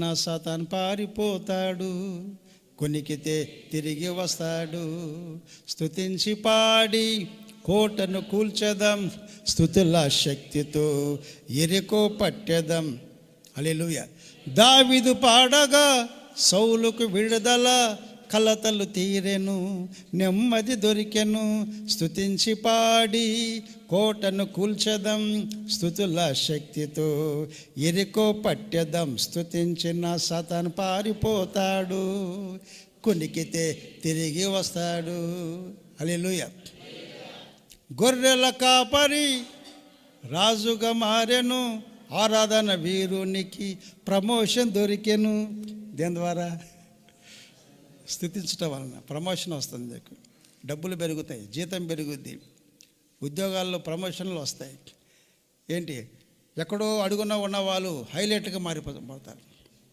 నా సాతాన్ పారిపోతాడు కొనికితే తిరిగి వస్తాడు. స్తుతించి పాడి కోటను కూల్చదం స్థుతుల శక్తితో ఎరికో పట్టెదం. అలెలుయ దావిదు పాడగా సౌలుకు విడుదల కలతలు తీరెను నెమ్మది దొరికెను. స్తుతించి పాడి కోటను కూల్చదం స్థుతుల శక్తితో ఎరికో పట్టెదం. స్తుతించిన సతను పారిపోతాడు కొనికితే తిరిగి వస్తాడు. అలెలుయ గొర్రెల కాపరి రాజుగా మారెను ఆరాధన వీరునికి ప్రమోషన్ దొరికెను. దేని ద్వారా? స్థితించటం వలన ప్రమోషన్ వస్తుంది నీకు. డబ్బులు పెరుగుతాయి జీతం పెరుగుద్ది ఉద్యోగాల్లో ప్రమోషన్లు వస్తాయి. ఏంటి? ఎక్కడో అడుగున ఉన్న వాళ్ళు హైలైట్గా మారిపోతారు.